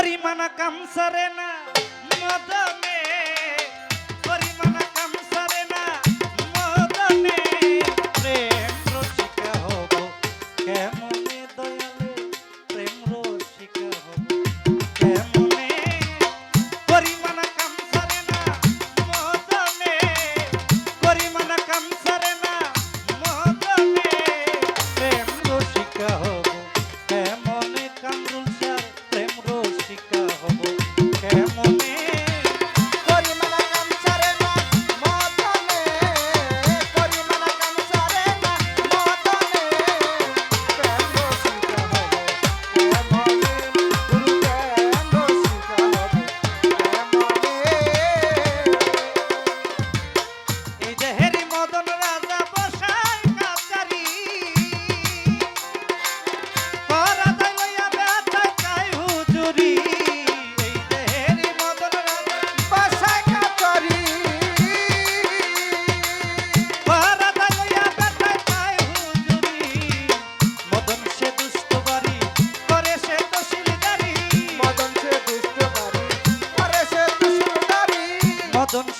dari mana kamu serena? Madame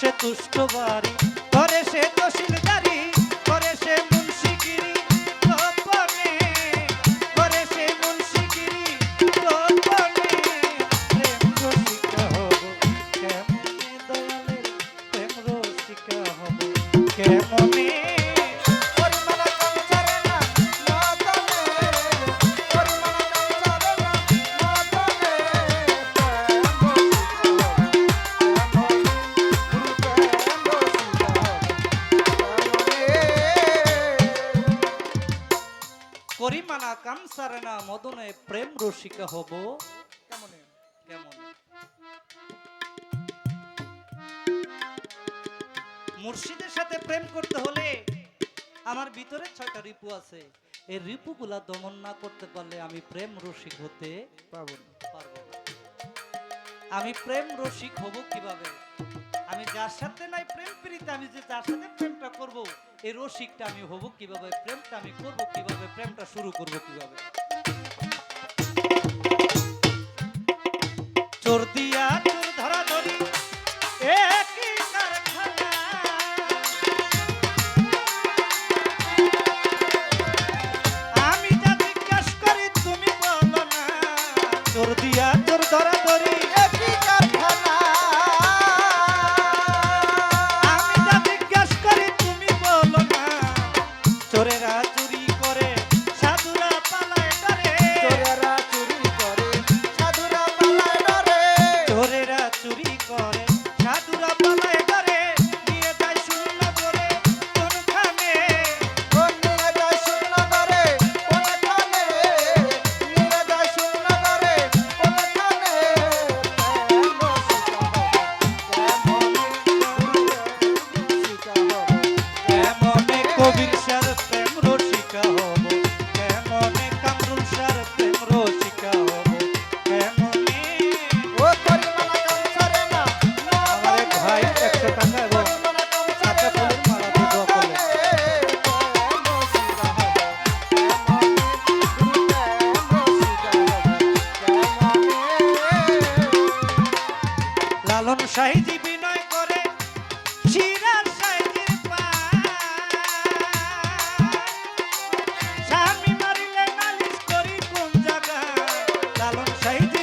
সে তুষ্ট বাড়ি। করে সে তো শিলদারি না কামসারে না মদনে প্রেম রসিকা হব। কেমন? কেমন? মুর্শিদের সাথে প্রেম করতে হলে আমার ভিতরে ছয়টা রিপু আছে। এই রিপুগুলা দমন না করতে পারলে আমি প্রেম রসিক হতে পারব না। আমি প্রেম রসিক হব কীভাবে? যার সাথে নাই প্রেম প্রীতি, আমি যে যার সাথে প্রেমটা করব, এই রসিকটা আমি হব কীভাবে? প্রেমটা আমি করব কীভাবে? প্রেমটা শুরু করব কীভাবে? চর্দি সাহিদি বিনয় করে সিরাজ সাহিদির স্বামী মারিলে নালিশ করি কোন জায়গা লালন সাহিদি